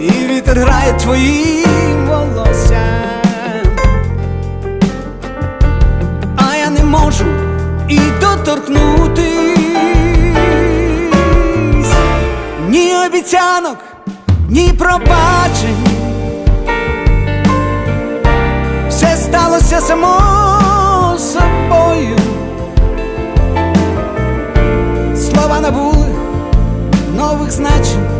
і вітер грає твоїм волоссям, а я не можу і доторкнутись ні обіцянок, ні пробачень. Все сталося само собою. Слова набули нових значень.